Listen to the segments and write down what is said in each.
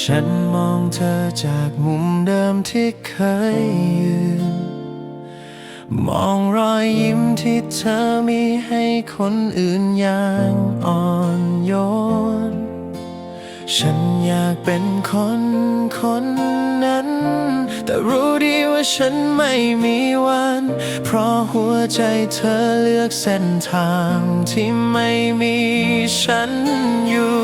ฉันมองเธอจากมุมเดิมที่เคยยืน มองรอยยิ้มที่เธอมีให้คนอื่นอย่างอ่อนโยนฉัน อยากเป็นคนคนนั้น แต่รู้ดีว่าฉันไม่มีวัน เพราะหัวใจเธอเลือกเส้นทางที่ไม่มีฉันอยู่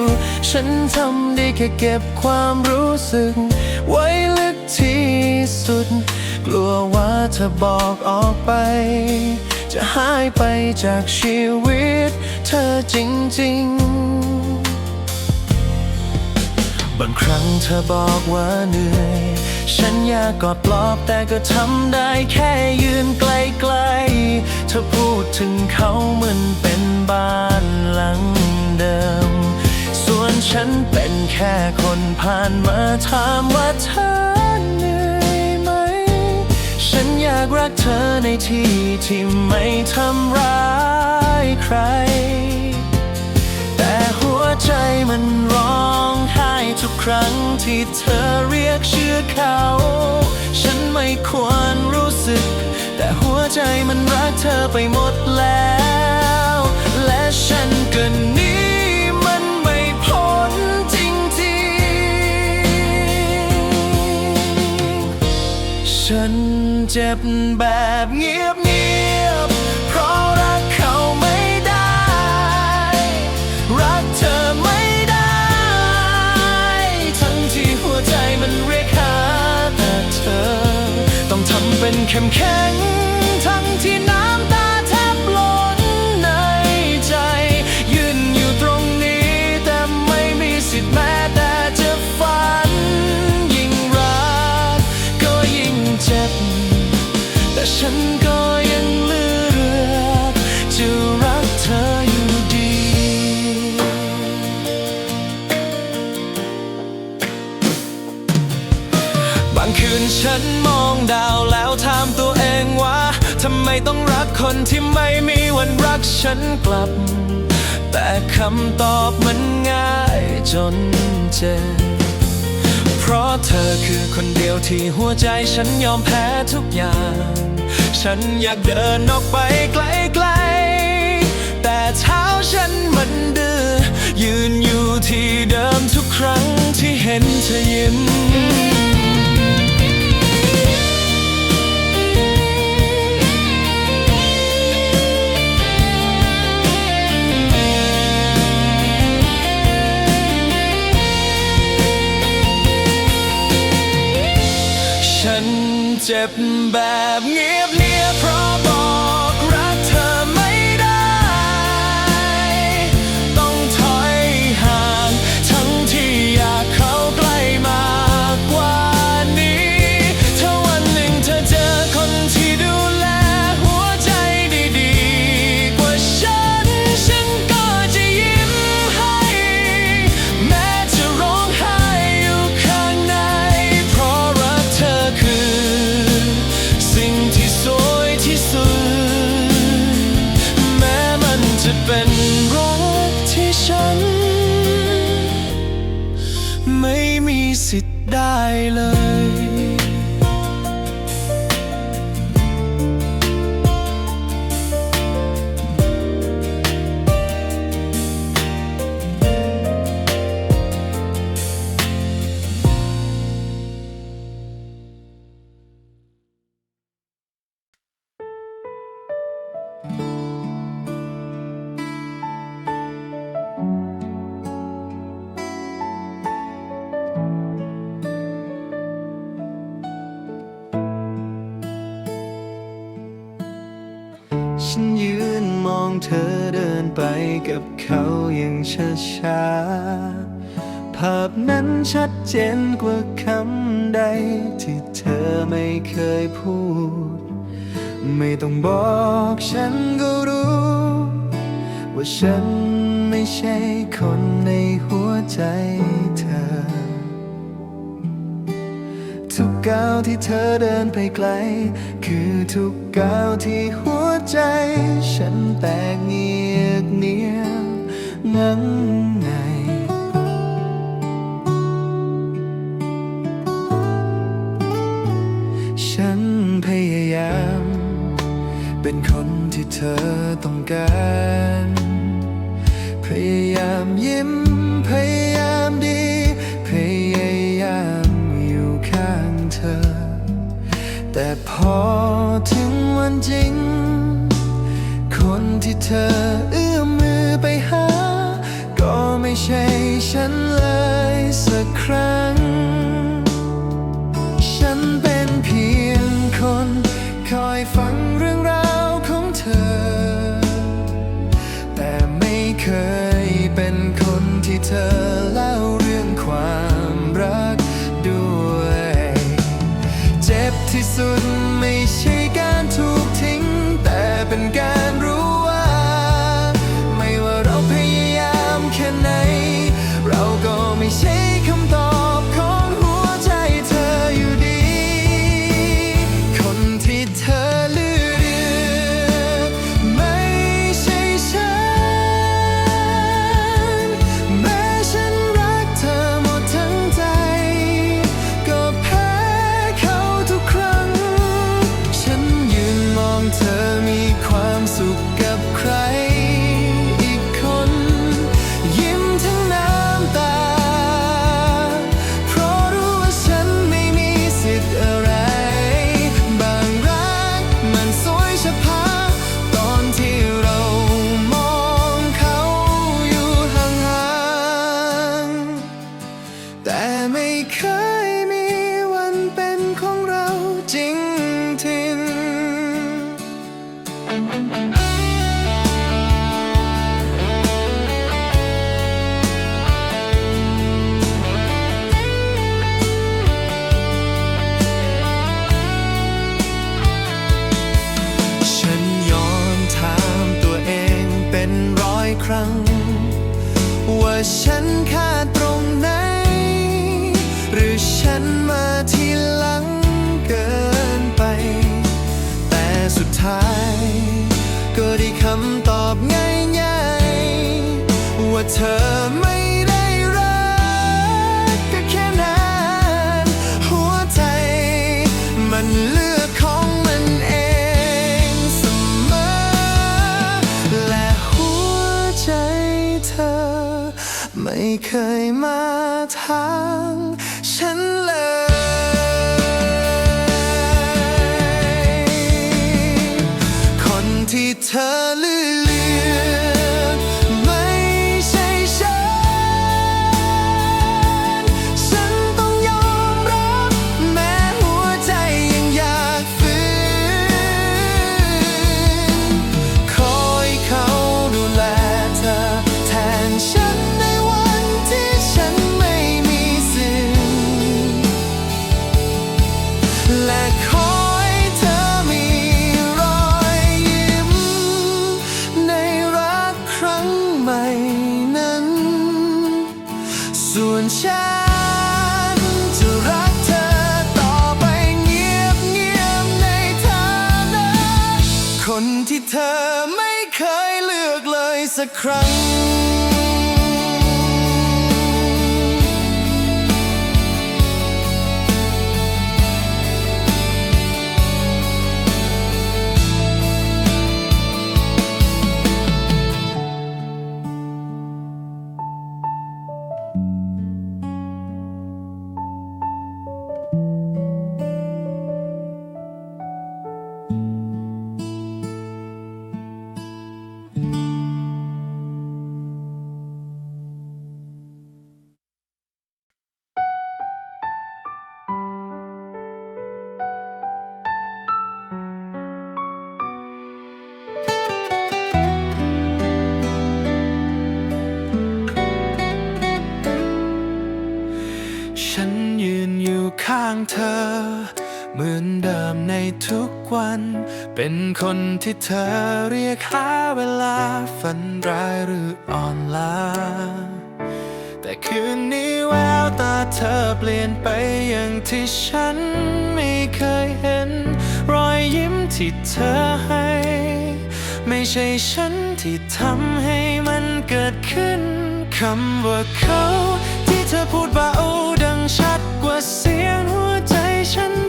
ฉันทำได้แค่เก็บความรู้สึก ไว้ลึกที่สุด กลัวว่าเธอบอกออกไป จะหายไปจากชีวิต เธอจริงๆ บางครั้งเธอบอกว่าเหนื่อย ฉันอยากกอดปลอบแต่ก็ทำได้แค่ยืนไกลๆเธอพูดถึงเขาเหมือนเป็นบ้านหลังเดิม ส่วนฉันเป็นแค่คนผ่านมาถามว่าเธอเหนื่อยไหม ฉันอยากรักเธอในที่ที่ไม่ทำร้ายใคร แต่หัวใจมันร ครั้งที่เธอเรียกชื่อเขา ฉันไม่ควรรู้สึก แต่หัวใจมันรักเธอไปหมดแล้ว และฉันก็นี้มันไม่พ้นจริงๆ ฉันเจ็บแบบเงียบ เข้มแข็ง ต้องรักคนที่ไม่มีวันรักฉันกลับ แต่คำตอบมันง่ายจนเจ็บเพราะเธอคือคนเดียวที่หัวใจฉันยอมแพ้ทุกอย่าง ฉันอยากเดินออกไปไกล เธอเดินไปกับเขาอย่างช้าๆ ภาพนั้นชัดเจนกว่าคำใด ที่เธอไม่เคยพูด ไม่ต้องบอกฉันก็รู้ ว่าฉันไม่ใช่คนในหัวใจ ก้าวที่เธอเดินไปไกล คือทุกก้าวที่หัวใจ ฉันแตกเงียกเนียงงั้นไงฉันพยายาม เป็นคนที่เธอต้องการ พยายามยิ้ม อถึงวันจริง คนที่เธอเอื้อมมือไปหา ก็ไม่ใช่ฉันเลยสักครั้ง ฉันเป็นเพียงคน คอยฟังเรื่องราวของเธอ แต่ไม่เคยเป็นคนที่เธอเล่าเรื่องความรักด้วย เจ็บที่สุด เป็นร้อยครั้ง ว่าฉันขาดตรงไหน หรือฉันมาทีหลังเกินไป แต่สุดท้าย ก็ได้คำตอบง่ายๆว่าเธอ มา ส่วนฉันจะรักเธอต่อไปเงียบเงียบๆในฐานะคนที่เธอไม่เคยเลือกเลยสักครั้ง เป็นคนที่เธอเรียกหาเวลาฝันร้ายหรืออ่อนล้า แต่คืนนี้แววตาเธอเปลี่ยนไปอย่างที่ฉันไม่เคยเห็น รอยยิ้มที่เธอให้ ไม่ใช่ฉันที่ทำให้มันเกิดขึ้นคำว่าเขาที่เธอพูดว่าดังชัดกว่าเสียงหัวใจฉัน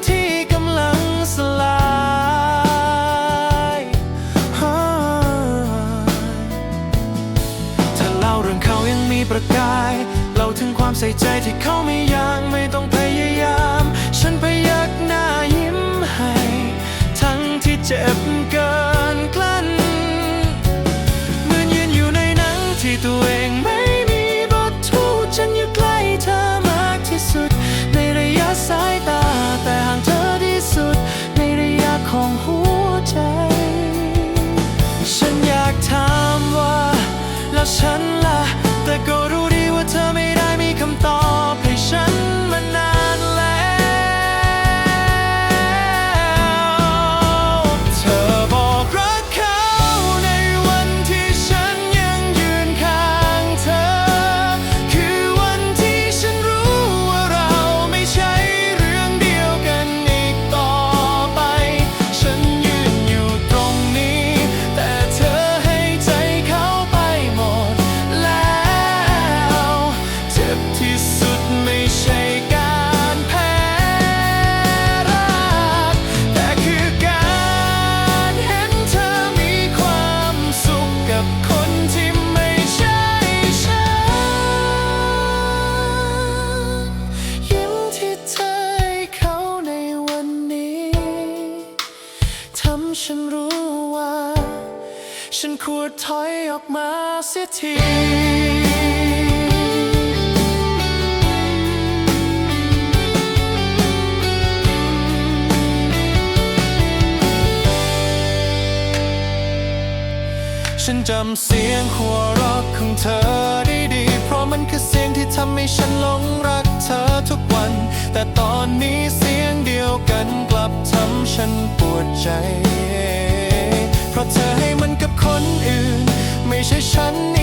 ความใส่ใจที่เขาไม่ยังไม่ต้องพยายาม ฉันพยักหน้ายิ้มให้ ทั้งที่เจ็บเกินกลั้นเหมือนยืนอยู่ในหนังที่ตัวเองไม่มีบททูตฉันอยู่ใกล้เธอมากที่สุด ในระยะสายตาแต่ห่างเธอที่สุด ในระยะของหัวใจ ฉันอยากถามว่า แล้วฉันล่ะ สียทีฉันจำเสียงหัวเราะของเธอได้ดี เพราะมันคือเสียงที่ทำให้ฉันหลงรักเธอทุกวัน แต่ตอนนี้เสียงเดียวกันกลับทำฉันปวดใจ ฉัน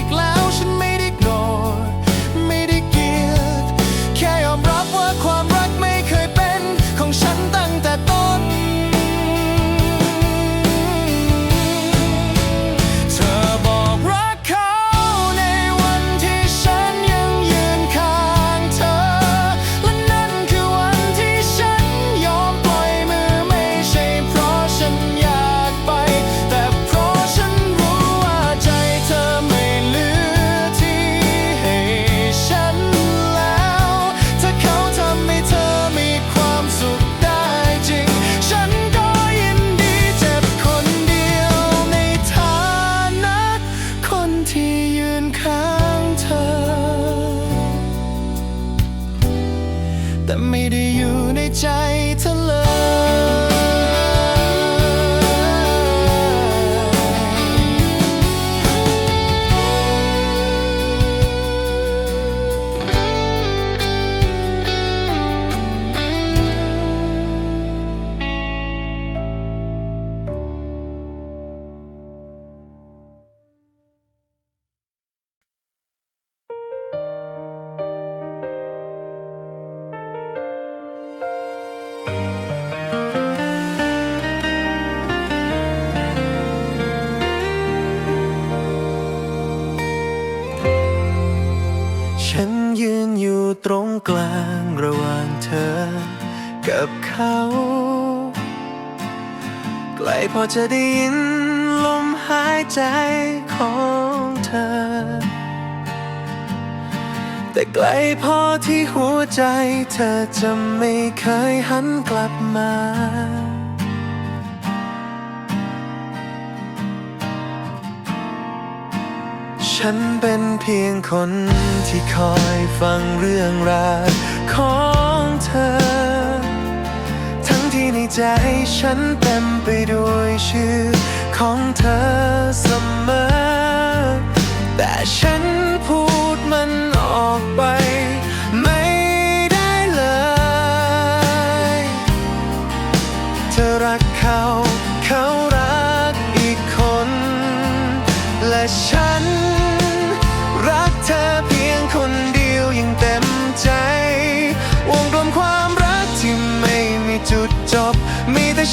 ตรงกลางระหว่างเธอ กับเขา ไกลพอจะได้ยินลมหายใจของเธอ แต่ไกลพอที่หัวใจเธอจะไม่เคยหันกลับมา ฉันเป็นเพียงคนที่คอยฟังเรื่องราวของเธอ ทั้งที่ในใจฉันเต็มไปด้วยชื่อของเธอเสมอ แต่ฉันพูดมันออกไป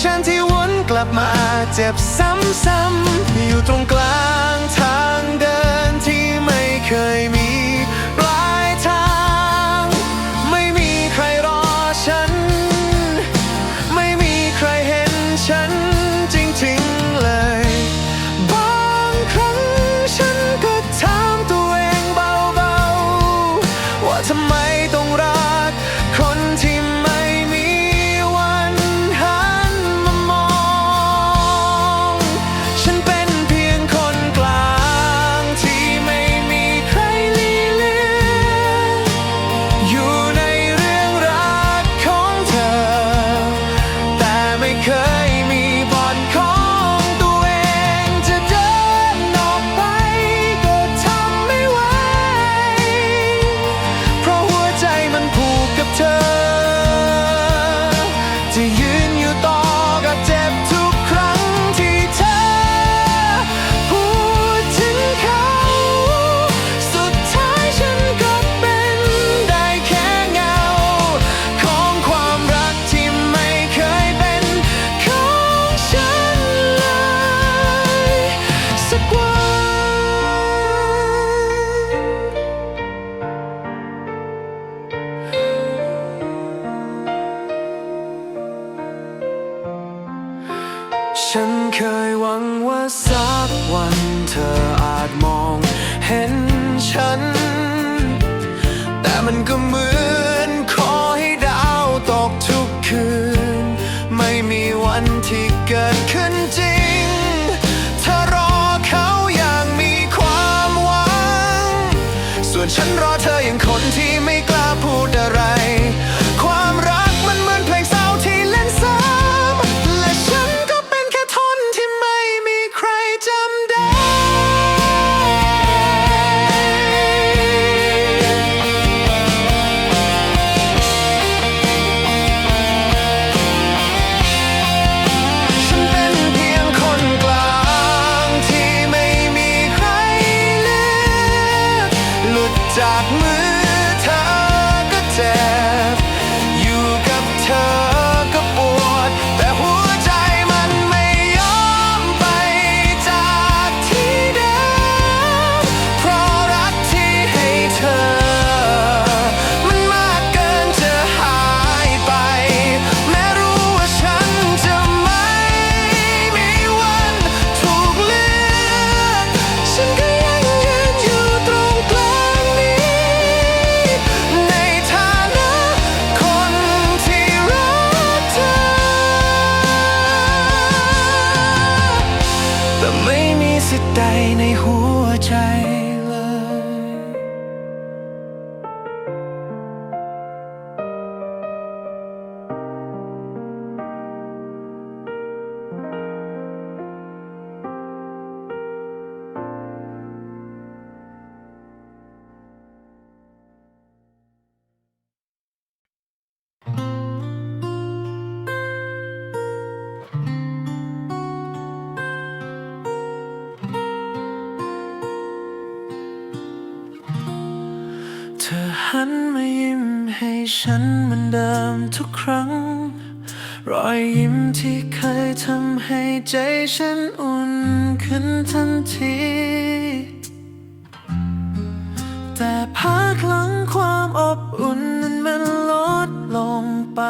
ฉันที่วนกลับมาเจ็บซ้ำๆอยู่ตรงกลางทางเดินที่ไม่เคย มันก็เหมือ ดจากมือ ให้ใจฉันอุ่นขึ้นทันที แต่พักหลังความอบอุ่นนั้นมันลดลงไป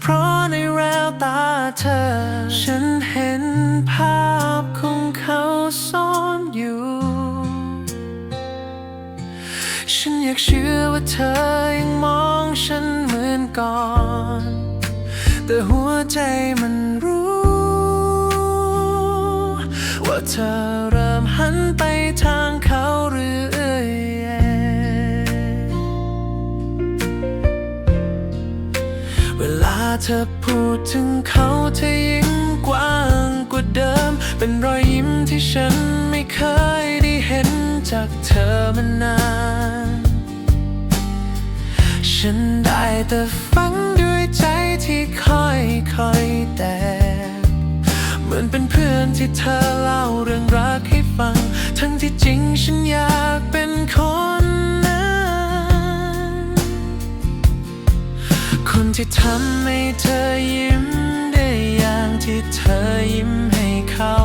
เพราะในแววตาเธอ ฉันเห็นภาพของเขาซ่อนอยู่ ฉันอยากเชื่อว่าเธอยังมองฉันเหมือนก่อน แต่หัวใจมันรู้ เธอเริ่มหันไปทางเขาเรื่อยเวลาเธอพูดถึงเขาเธอยิ่งกว้างกว่าเดิม เป็นรอยยิ้มที่ฉันไม่เคยได้เห็นจากเธอมานาน ฉันได้แต่ฟังด้วยใจที่ค่อยๆแตก มือนเป็นเพื่อนที่เธอเล่าเรื่องรักให้ฟัง ทั้งที่จริงฉันอยากเป็นคนนั้น คนที่ทำให้เธอยิ้มได้อย่างที่เธอยิ้มให้เขา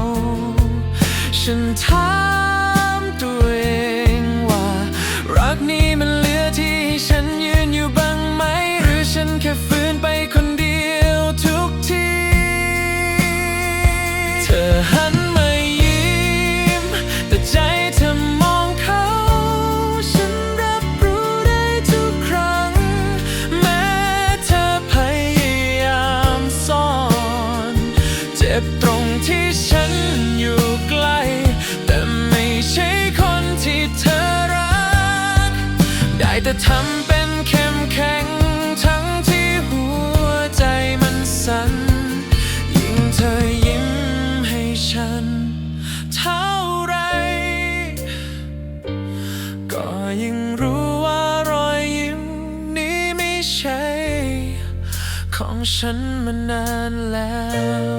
ฉันท้า แล้ว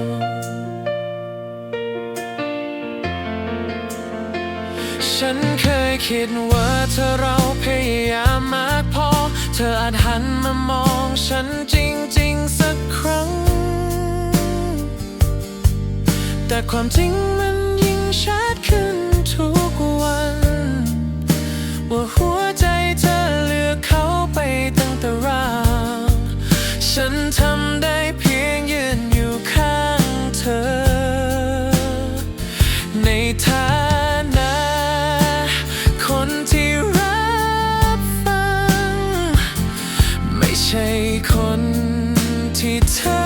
ฉันเคยคิดว่าเธอเราพยายามมากพอ เธออาจหันมามองฉันจริง ๆ สักครั้ง แต่ความจริงมันยิ่งชัดขึ้นทุกวัน ว่าหัวใจเธอเลือกเขาไปตั้งแต่ราฉันทำได้ It's time